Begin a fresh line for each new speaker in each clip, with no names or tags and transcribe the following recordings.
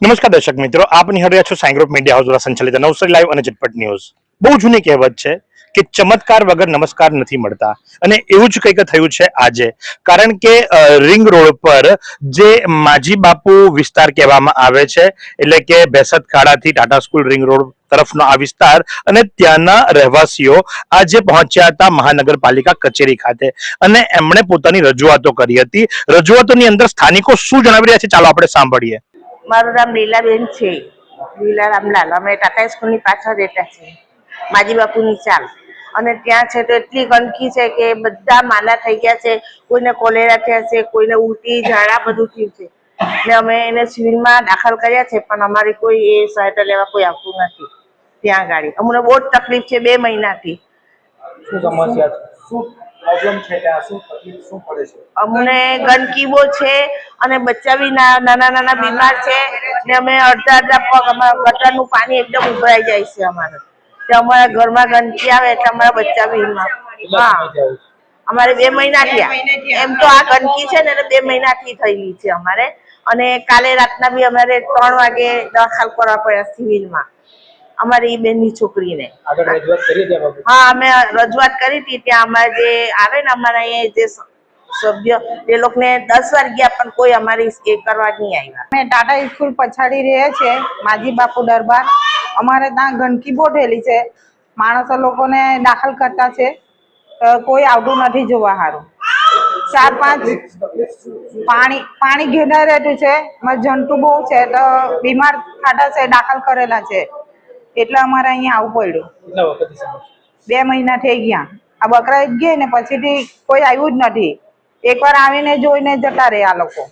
નમસ્કાર દર્શક મિત્રો આપ નિહાળી રહ્યા છો સાઈ ગ્રુપ મીડિયા હાઉસ દ્વારા સંચાલિત નવસારી લાઈવ અને ઝટપટ ન્યૂઝ. બહુ જૂની કહેવત છે કે ચમત્કાર વગર નમસ્કાર નથી મળતા. અને એવું જ કંઈક થયું છે આજે. કારણ કે રિંગ રોડ પર જે માજી બાપુ વિસ્તાર કહેવામાં આવે છે, એટલે કે બેસત ખાડાથી ટાટા સ્કૂલ રિંગ રોડ તરફનો આ વિસ્તાર અને ત્યાંના રહેવાસીઓ આજે પહોંચ્યા હતા મહાનગરપાલિકા કચેરી ખાતે. અને એમણે પોતાની રજૂઆતો કરી હતી. રજૂઆતોની અંદર સ્થાનિકો શું જણાવી રહ્યા છે ચાલો આપણે સાંભળીએ.
મારું નામ લીલાબેન છે. લીલા. રામલાલ અમે ટાટા સ્કૂલની પાછળ રહેતા છીએ. માજી બાપુની ચાલ. અને ત્યાં છે તો એટલી ગંદકી છે કે બધા માલા થઈ ગયા છે. કોઈને કોલેરા થયા છે કોઈને ઉલટી ઝાડા બધું થયું છે. ને અમે એને સિવિલમાં દાખલ કર્યા છે પણ અમારી કોઈ એ સહાયતા લેવા કોઈ આવતું નથી. ત્યાં ગાડી. અમને બહુ જ તકલીફ છે બે મહિનાથી.
શું સમસ્યા છે? શું પ્રોબ્લેમ છે ત્યાં શું તકલીફ, શું પડે છે?
અમને ગંદકી બહુ છે અને બચ્ચા બી નાના નાના બીમાર છે ને અમે અડધા અડધા પગ, અમારા ગટરનું પાણી એકદમ ઉભરાઈ જાય છે અમારે. તે અમારા ઘરમાં ગંદકી આવે એટલે અમારા બચ્ચા બીમાર હા? અમારે બે મહિના થયા. એમ તો આ ગંદકી છે ને બે મહિનાથી થયેલી છે અમારે. અને કાલે રાતના બી અમારે ત્રણ વાગે દાખલ કરવા પડ્યા સિવિલમાં. અમારી બેનની છોકરીને. હા અમે રજૂઆત કરી હતી ત્યાં અમારે જે આવે ને અમારા અહીંયા જે સભ્ય એ લોકોને દસ વાર ગયા પણ કોઈ અમારી એ કરવા નહીં આવ્યા.
અમે ટાટા સ્કૂલ પછાડી રહે છે માજી બાપુ દરબાર. અમારે ત્યાં ગંદકી બહુ થયેલી છે. માણસો લોકોને દાખલ કરતા છે. તો કોઈ આવતું નથી જોવા સારું ચાર પાંચ પાણી પાણી ઘેરા રહેતું છે. જંતુ બહુ છે તો બીમાર થાતા છે દાખલ કરેલા છે. એટલે અમારે અહીંયા આવવું પડ્યું. બે મહિના થઈ ગયા. આ બકરા ઈદ ગઈ ને પછીથી કોઈ આવ્યું જ નથી. એકવાર આવીને જોઈને જતા રહે આ લોકો.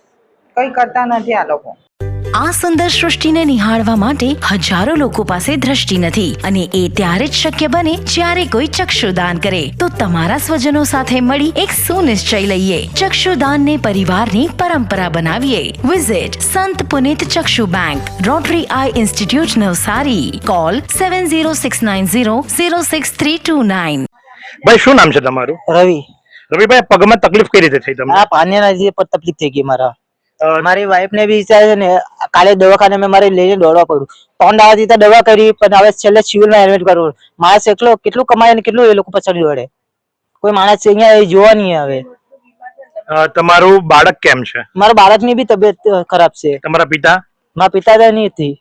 કઈ કરતા નથી આ લોકો.
આ સુંદર સૃષ્ટિને નિહાળવા માટે હજારો લોકો પાસે દ્રષ્ટિ નથી અને એ ત્યારે જ શક્ય બને જ્યારે કોઈ ચક્ષુદાન કરે. તો તમારા સ્વજનો સાથે મળી એક સુનિશ્ચય લઈએ. ચક્ષુદાનને પરિવારની પરંપરા બનાવીએ. Visit Sant Punit Chakshu bank Rotary eye institute Navsari. Call seven zero six nine zero zero six three two nine
ભાઈ શું નામ છે તમારું?
રવિ.
રવિભાઈ પગમાં તકલીફ કઈ રીતે થઈ તમને?
આ પાણીના લીધે પણ તકલીફ થઈ ગઈ મારા. મારી વાઈફ ને બી છે ને કાલે દવાખાને મેં મારે લઈને દોડવા પડ્યું. ત્રણ દાડાથી તો દવા કરી પણ હવે છેલ્લે સિવિલમાં એડમિટ કરવું. માણસ એકલો કેટલું કમાય ને કેટલું એ લોકો પછાડી દોડે? કોઈ માણસ અહીંયા જોવા નહીં આવે.
તમારું બાળક કેમ છે?
મારા બાળકની બી તબિયત ખરાબ છે.
તમારા પિતા?
મારા પિતા નહીં હતી.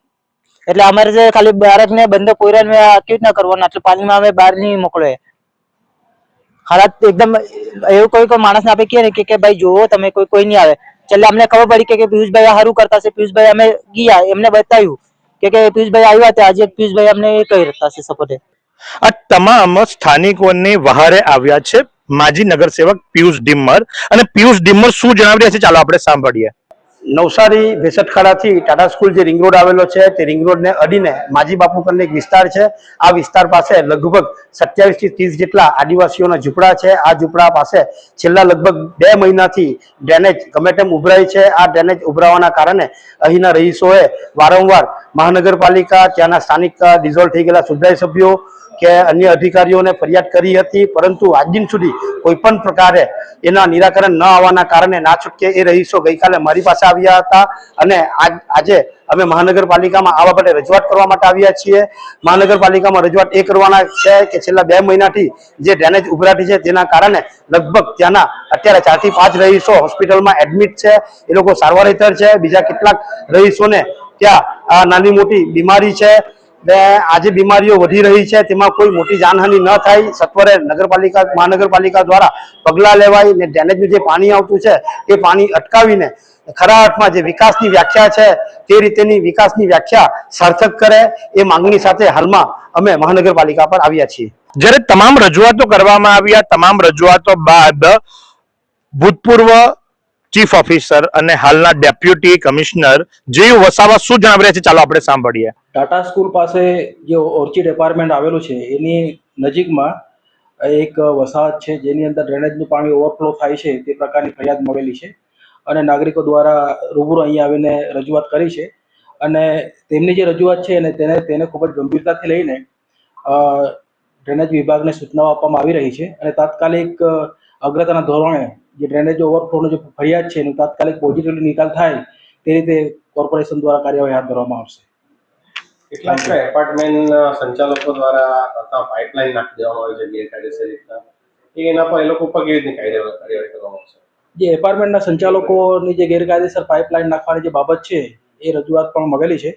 એટલે અમારે જે ખાલી બાળકને બંધ કોયરાને કેવી રીતના કરવાનું આટલું પાણીમાં અમે બહાર નહીં મોકલે હાલત એકદમ એવું કોઈ કોઈ માણસને આપણે કહીએ ને કે કે ભાઈ જોવો તમે કોઈ કોઈ નહીં આવે. છેલ્લે અમને ખબર પડી કે પિયુષભાઈ સારું કરતા છે. પિયુષભાઈ અમે ગયા, એમને બતાવ્યું કે કે પિયુષભાઈ આવ્યા હતા. આજે પિયુષભાઈ અમને કહી રહ્યા છે સપોર્ટે.
આ તમામ સ્થાનિકોને વહારે આવ્યા છે માજી નગરસેવક પિયુષ ડિમ્મર. અને પિયુષ ડિમ્મર શું જણાવી રહ્યા છે? ચાલો આપણે સાંભળીએ.
નવસારી ભેસટખાડાથી ટાટા સ્કૂલ જે રિંગ રોડ આવેલો છે, તે રિંગ રોડને અડીને માજી બાપુ કરીને એક વિસ્તાર છે. આ વિસ્તાર પાસે લગભગ સત્યાવીસથી ત્રીસ જેટલા આદિવાસીઓના ઝૂંપડા છે. આ ઝૂંપડા પાસે છેલ્લા લગભગ બે મહિનાથી ડ્રેનેજ ગમે તેમ ઉભરાય છે. આ ડ્રેનેજ ઉભરાવાના કારણે અહીંના રહીશોએ વારંવાર મહાનગરપાલિકા, ત્યાંના સ્થાનિક ડિઝોલ્વ થઈ ગયેલા સુધાઈ સભ્યો કે અન્ય અધિકારીઓને ફરિયાદ કરી હતી, પરંતુ આજ દિન સુધી કોઈ પણ પ્રકારે એના નિરાકરણ ન આવવાના કારણે ના છૂટકે એ રહીશો ગઈકાલે મારી પાસે આવ્યા હતા અને આજ- અમે મહાનગરપાલિકામાં આ બાબતે રજૂઆત કરવા માટે આવ્યા છીએ. મહાનગરપાલિકામાં રજૂઆત એ કરવાના છે કે છેલ્લા બે મહિનાથી જે ડ્રેનેજ ઉભરાટી છે તેના કારણે લગભગ ત્યાંના અત્યારે ચારથી પાંચ રહીશો હોસ્પિટલમાં એડમિટ છે. એ લોકો સારવાર હેઠળ છે. બીજા કેટલાક રહીશોને ત્યાં નાની મોટી બીમારી છે. ને આજે બીમારીઓ વધી રહી છે, તેમાં કોઈ મોટી જાનહાનિ ન થાય. સત્વરે નગરપાલિકા, મહાનગરપાલિકા દ્વારા પગલાં લેવાય ને ડેમેજનું જે પાણી આવતું છે, એ પાણી અટકાવીને ખરા અર્થમાં જે વિકાસની વ્યાખ્યા છે, તે રીતેની વિકાસની વ્યાખ્યા સાર્થક કરે એ માંગણી સાથે હાલમાં અમે મહાનગરપાલિકા પર આવ્યા છીએ.
જ્યારે તમામ રજૂઆતો કરવામાં આવ્યા તમામ રજૂઆતો બાદ ભૂતપૂર્વ ચીફ ઓફિસર અને હાલના ડેપ્યુટી કમિશનર જે વસાવા શું જણાવી રહ્યા છે? ચાલો આપણે સાંભળીએ.
ટાટા સ્કૂલ પાસે જે ઓર્ચિડ એપાર્ટમેન્ટ આવેલું છે, એની નજીકમાં એક વસાહત છે, જેની અંદર ડ્રેનેજનું પાણી ઓવરફ્લો થાય છે, તે પ્રકારની ફરિયાદ મળેલી છે. અને નાગરિકો દ્વારા રૂબરૂ અહીંયા આવીને રજૂઆત કરી છે. અને તેમની જે રજૂઆત છે અને તેને તેને ખૂબ જ ગંભીરતાથી લઈને ડ્રેનેજ વિભાગને સૂચનાઓ આપવામાં આવી રહી છે. અને તાત્કાલિક અગ્રતાના ધોરણે જે ડ્રેનેજ ઓવરફ્લોનો જે ફરિયાદ છે એનું તાત્કાલિક પોઝિટિવલી નિકાલ થાય તે રીતે કોર્પોરેશન દ્વારા કાર્યવાહી હાથ ધરવામાં આવશે.
કેટલાક એપાર્ટમેન્ટ સંચાલકો દ્વારા અથવા પાઇપલાઇન નાખી દેવામાં આવે છે ગેરકાયદેસર રીતના? એ એના પર એ લોકો ઉપર કેવી રીતની કાર્યવાહી કરવામાં આવશે?
જે એપાર્ટમેન્ટના સંચાલકોની જે ગેરકાયદેસર પાઇપલાઇન નાખવાની જે બાબત છે એ રજૂઆત પણ મળેલી છે.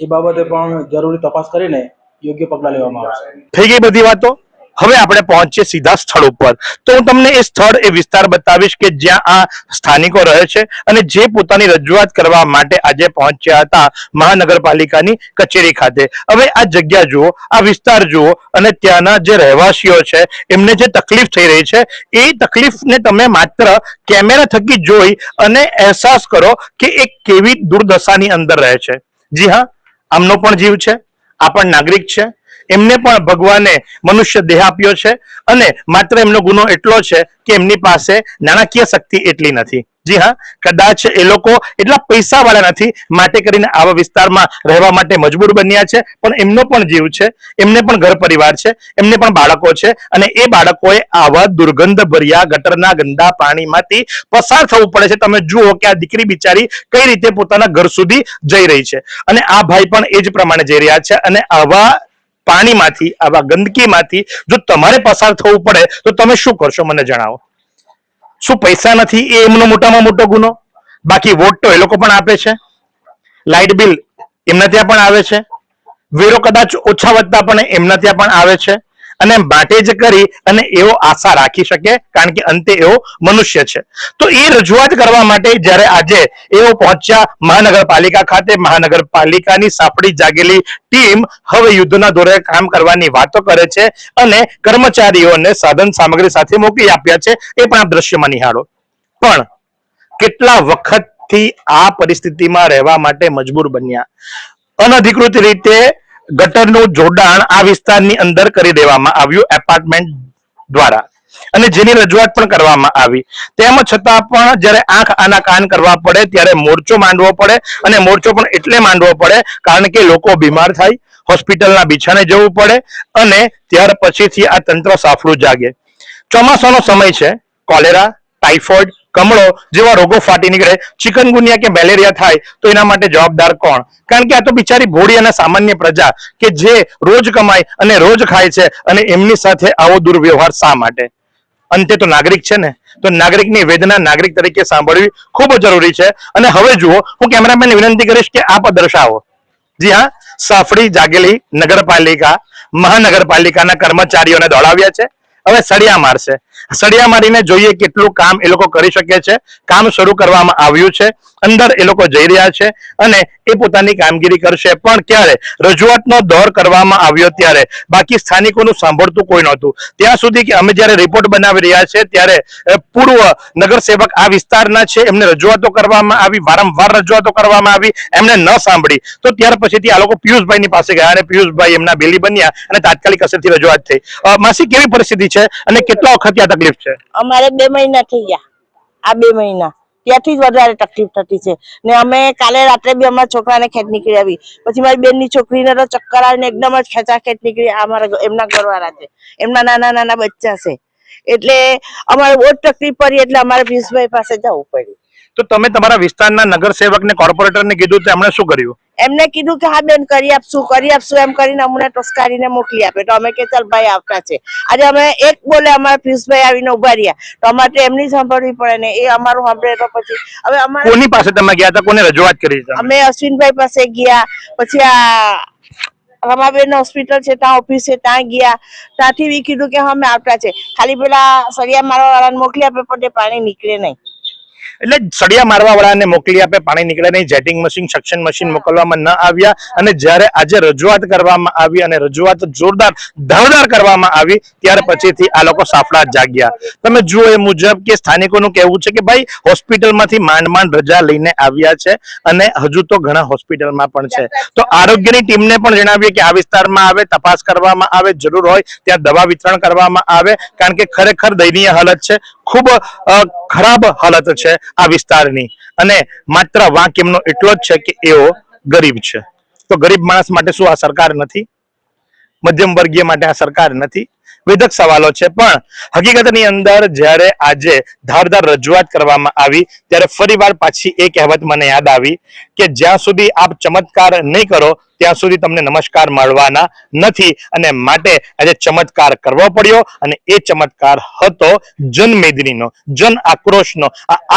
એ બાબતે પણ જરૂરી તપાસ કરીને યોગ્ય પગલાં લેવામાં આવશે.
થઈ ગઈ બધી વાતો? હવે આપણે પહોંચીએ સીધા સ્થળ ઉપર. તો હું તમને એ સ્થળ, એ વિસ્તાર બતાવીશ કે જ્યાં આ સ્થાનિકો રહે છે અને જે પોતાની રજૂઆત કરવા માટે આજે પહોંચ્યા હતા મહાનગરપાલિકાની કચેરી ખાતે. હવે આ જગ્યા જુઓ, આ વિસ્તાર જુઓ અને ત્યાંના જે રહેવાસીઓ છે, એમને જે તકલીફ થઈ રહી છે, એ તકલીફને તમે માત્ર કેમેરા થકી જોઈ અને અહેસાસ કરો કે એ કેવી દુર્દશાની અંદર રહે છે. જી હા, આમનો પણ જીવ છે, આ પણ નાગરિક છે એમને પણ ભગવાને મનુષ્ય દેહ આપ્યો છે અને માત્ર એમનો ગુનો એટલો છે કે એમની પાસે નાણાકીય શક્તિ એટલી નથી. જી હા, કદાચ એ લોકો એટલા પૈસા વાળા નથી, માટે કરીને આવા વિસ્તારમાં રહેવા માટે મજબૂર બન્યા છે, પણ એમનો પણ જીવ છે, એમને પણ ઘર પરિવાર છે, એમને પણ બાળકો છે અને એ બાળકોએ આવા દુર્ગંધ ભર્યા ગટરના ગંદા પાણીમાંથી પસાર થવું પડે છે. તમે જુઓ કે આ દીકરી બિચારી કઈ રીતે પોતાના ઘર સુધી જઈ રહી છે. અને આ ભાઈ પણ એ જ પ્રમાણે જઈ રહ્યા છે અને આવા પાણીમાંથી, આવા ગંદકીમાંથી જો તમારે પસાર થવું પડે, તો તમે શું કરશો મને જણાવો. શું પૈસા નથી એ એમનો મોટામાં મોટો ગુનો? બાકી વોટ તો એ લોકો પણ આપે છે. લાઇટ બિલ એમના ત્યાં પણ આવે છે. વેરો કદાચ ઓછા વધતા પણ એમના ત્યાં પણ આવે છે. અને માટે જ કરી અને એવો આશા રાખી શકે, કારણ કે અંતે એવો મનુષ્ય છે. તો એ રજૂઆત કરવા માટે જ્યારે આજે એઓ પહોંચ્યા મહાનગરપાલિકા ખાતે, મહાનગરપાલિકાની સાંપડી જાગેલી ટીમ હવે યુદ્ધના દોરે કામ કરવાની વાતો કરે છે અને કર્મચારીઓને સાધન સામગ્રી સાથે મોકલી આપ્યા છે, એ પણ આપ દ્રશ્યમાં નિહાળો. પણ કેટલા વખતથી આ પરિસ્થિતિમાં રહેવા માટે મજબૂર બન્યા? અનધિકૃત રીતે ગટરનું જોડાણ આ વિસ્તારની અંદર કરી દેવામાં આવ્યું એપાર્ટમેન્ટ દ્વારા. અને જેની રજૂઆત પણ કરવામાં આવી. તેમ છતાં પણ જ્યારે આંખ આના કાન કરવા પડે, ત્યારે મોરચો માંડવો પડે અને મોરચો પણ એટલે માંડવો પડે કારણ કે લોકો બીમાર થાય, હોસ્પિટલના બિછાણે જવું પડે અને ત્યાર પછીથી આ તંત્ર સાફરું જાગે. ચોમાસાનો સમય છે, કોલેરા ટાઇફોઇડ કમળો જેવા રોગો ફાટી નીકળે ચિકનગુનિયા કે મેલેરિયા થાય, તો એના માટે જવાબદાર કોણ? કારણ કે આ તો બિચારી ભોળી અને સામાન્ય પ્રજા કે જે રોજ કમાય અને રોજ ખાય છે અને એમની સાથે આવો દુર્વ્યવહાર શા માટે? અંતે તો નાગરિક છે ને? તો નાગરિકની વેદના નાગરિક તરીકે સાંભળવી ખૂબ જરૂરી છે. અને હવે જુઓ, હું કેમેરામેન વિનંતી કરીશ કે આપ દર્શાવો. જી હા, સાફડી જાગેલી નગરપાલિકા, મહાનગરપાલિકાના કર્મચારીઓને દોડાવ્યા છે. હવે સળિયા મારશે. સળિયા મારીને જોઈએ કેટલું કામ એ લોકો કરી શકે છે. કામ શરૂ કરવામાં આવ્યું છે. અંદર એ લોકો જઈ રહ્યા છે અને એ પોતાની કામગીરી કરશે. પણ ક્યારે? રજૂઆતનો દોર કરવામાં આવ્યો ત્યારે. બાકી સ્થાનિકોનું સાંભળતું કોઈ નહોતું. ત્યાં સુધી કે અમે જ્યારે રિપોર્ટ બનાવી રહ્યા છે ત્યારે પૂર્વ નગરસેવક આ વિસ્તારના છે. એમને રજૂઆતો કરવામાં આવી, વારંવાર રજૂઆતો કરવામાં આવી. એમને ન સાંભળી. તો ત્યાર પછીથી આ લોકો પિયુષભાઈની પાસે ગયા અને પિયુષભાઈ એમના બેલી બન્યા અને તાત્કાલિક અસરથી રજૂઆત થઈ. માસી કેવી પરિસ્થિતિ છે અને કેટલા વખત તકલીફ છે?
અમારે બે મહિના થઈ ગયા. આ બે મહિના. ત્યાંથી જ વધારે તકલીફ થતી છે. ને અમે કાલે રાત્રે બી અમારા છોકરાને ખેંચ નીકળી આવી. પછી મારી બેનની છોકરીને તો ચક્કર આવીને એકદમ જ ખેંચા ખેંચ નીકળી અમારા એમના ઘરવાળા છે. એમના નાના નાના બચ્ચા છે. એટલે અમારે બહુ તકલીફ પડી એટલે અમારે પિયુષભાઈ પાસે જવું પડ્યું.
તો તમે તમારા વિસ્તારના કોર્પોરેટર ને કીધું તો એમણે શું કર્યું?
એમને કીધું કે હા બેન કરી આપશું કરી આપશું. એમ કરીને અમને ટસ્કારીને મોકલી આપે. તો અમે કે ચાલ ભાઈ આવતા છે. આજે અમે એક બોલે અમારા પિયુષભાઈ આવીને ઊભા રહ્યા. તો અમારે એમની સાંભળવી પડે ને એ અમારું સાંભળે તો પછી હવે અમારે
કોની પાસે તમે ગયા હતા? કોને રજૂઆત કરી
અમે અશ્વિનભાઈ પાસે ગયા. પછી આ રમાબેન હોસ્પિટલ છે ત્યાં ઓફિસ છે ત્યાં ગયા. ત્યાંથી કીધું કે હા અમે આવતા છે. ખાલી પેલા સળિયા મારવા વાળાને મોકલી આપે પણ તે પાણી નીકળે નહીં.
એટલે સળિયા મારવા વાળાને મોકલી આપે પાણી નીકળે નહીં જેટિંગ મશીન સક્શન મશીન મોકલવામાં ન આવ્યા. અને જ્યારે આજે રજૂઆત કરવામાં આવી અને રજૂઆત જોરદાર ધારદાર કરવામાં આવી ત્યાર પછીથી આ લોકો સાફડા જાગ્યા. તમે જુઓ એ મુજબ કે સ્થાનિકોનું કહેવું છે કે ભાઈ હોસ્પિટલમાંથી માંડ માંડ રજા લઈને આવ્યા છે અને હજુ તો ઘણા હોસ્પિટલમાં પણ છે. તો આરોગ્યની ટીમને પણ જણાવીએ કે આ વિસ્તારમાં આવે તપાસ કરવામાં આવે જરૂર હોય ત્યાં દવા વિતરણ કરવામાં આવે કારણ કે ખરેખર દયનીય હાલત છે. ખૂબ ખરાબ હાલત છે. આ વિસ્તારની. અને માત્ર વાંક એટલો જ છે કે એઓ ગરીબ છે. તો ગરીબ માણસ માટે શું આ સરકાર નથી? મધ્યમ વર્ગીય માટે આ સરકાર નથી? વેધક સવાલો છે, પણ હકીકતની અંદર જ્યારે આજે ધારદાર રજૂઆત કરવામાં આવી, ત્યારે ફરીવાર પાછી એ કહેવત મને યાદ આવી કે જ્યાં સુધી આપ ચમત્કાર નહીં કરો ત્યાં સુધી તમને નમસ્કાર મળવાના નથી. અને માટે આજે ચમત્કાર કરવો પડ્યો અને એ ચમત્કાર હતો જનમેદનીનો, જન આક્રોશનો.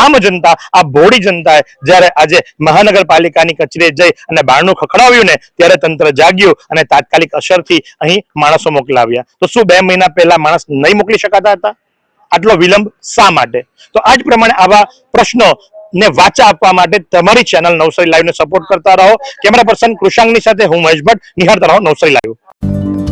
આમ જનતા, આ ભોળી જનતાએ જ્યારે આજે મહાનગરપાલિકાની કચેરીએ જઈ અને બારણું ખખડાવ્યું ને, ત્યારે તંત્ર જાગ્યું અને તાત્કાલિક અસરથી અહીં માણસો મોકલાવ્યા. તો શું બે મહિના પહેલા માણસ નહીં મોકલી શકાતા હતા? આટલો વિલંબ શા માટે? તો આ જ પ્રમાણે આવા પ્રશ્નો ને વાચા આપવા માટે તમારી ચેનલ નવસારી લાઈવ ને સપોર્ટ કરતા રહો. કેમેરા પર્સન કૃષાંગની સાથે હું મહેશ ભટ્ટ. નિહાળતા રહો નવસારી લાઈવ